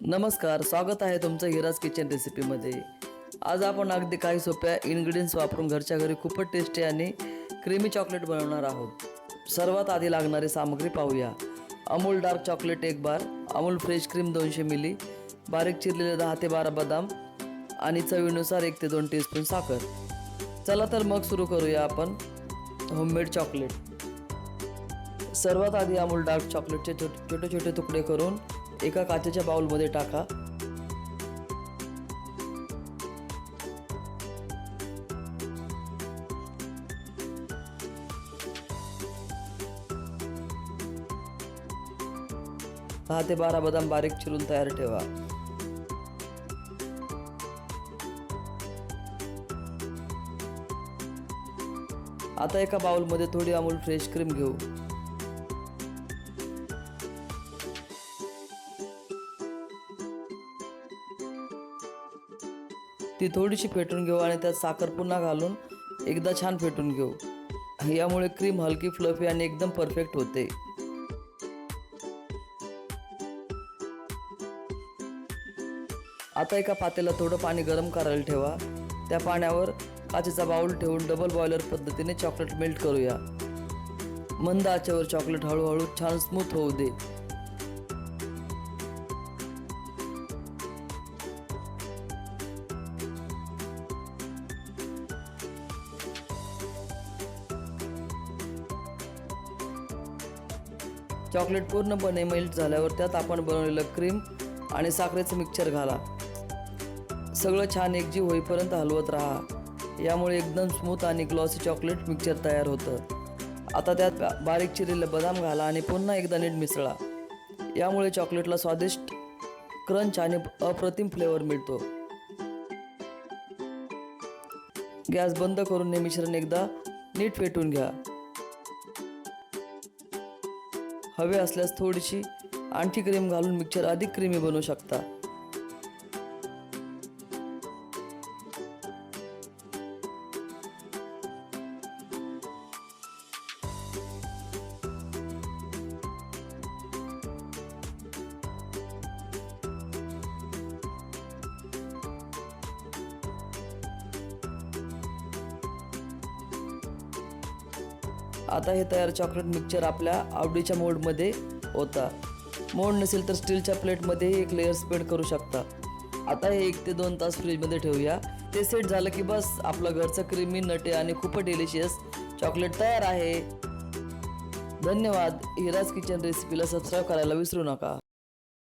नमस्कार स्वागत आहे तुमचं हिराज किचन रेसिपीमध्ये आज आपण अगदी काही सोप्या इन्ग्रेडियंट्स वापरून घरच्या घरी खूपच टेस्टी आणि क्रीमी चॉकलेट बनवणार आहोत. सर्वात आधी लागणारी सामग्री पाहूया. अमूल डार्क चॉकलेट एक बार अमूल फ्रेश क्रीम दोनशे मिली बारीक चिरलेले दहा ते बारा बदाम आणि चवीनुसार एक ते दोन टीस्पून साखर. चला तर मग सुरू करूया आपण होममेड चॉकलेट सर्वात आधी अमूल डार्क चॉकलेटचे छोटे छोटे तुकडे करून एका काचेच्या बाउलमध्ये टाका. दहा ते बारा बदाम बारीक चिरून तयार ठेवा. आता एका बाउलमध्ये थोडी अमूल फ्रेश क्रीम घेऊ. ती थोडीशी फेटून घेऊ आणि त्यात साखर पुन्हा घालून एकदा छान फेटून घेऊ. यामुळे क्रीम हलकी फ्लफी आणि एकदम परफेक्ट होते. आता एका पातेला थोडं पाणी गरम करायला ठेवा. त्या पाण्यावर काचेचा बाऊल ठेवून डबल बॉयलर पद्धतीने चॉकलेट मेल्ट करूया. मंद आचेवर चॉकलेट हळूहळू छान स्मूथ होऊ दे. चॉकलेट पूर्णपणे मेल्ट झाल्यावर त्यात आपण बनवलेलं क्रीम आणि साखरेचं मिक्सर घाला. सगळं छान एकजीव होईपर्यंत हलवत राहा. यामुळे एकदम स्मूथ आणि ग्लॉसी चॉकलेट मिक्सर तयार होतं. आता त्यात बारीक चिरलेलं बदाम घाला आणि पुन्हा एकदा नीट मिसळा. यामुळे चॉकलेटला स्वादिष्ट क्रंच आणि अप्रतिम फ्लेवर मिळतो. गॅस बंद करून हे मिश्रण एकदा नीट फेटून घ्या. हवे असल्यास थोडीशी आणखी क्रीम घालून मिक्सर अधिक क्रीमी बनवू शकता. आता हे तयार चॉकलेट मिक्सचर आपल्या आवडीच्या मोडमध्ये होता. मोड नसेल तर स्टीलच्या प्लेटमध्येही एक लेअर स्प्रेड करू शकता. आता हे एक ते दोन तास फ्रीजमध्ये ठेवूया. ते सेट झालं की बस आपलं घरचं क्रीमी नटे आणि खूपच डिलिशियस चॉकलेट तयार आहे. धन्यवाद. हिराज किचन रेसिपीला सबस्क्राईब करायला विसरू नका.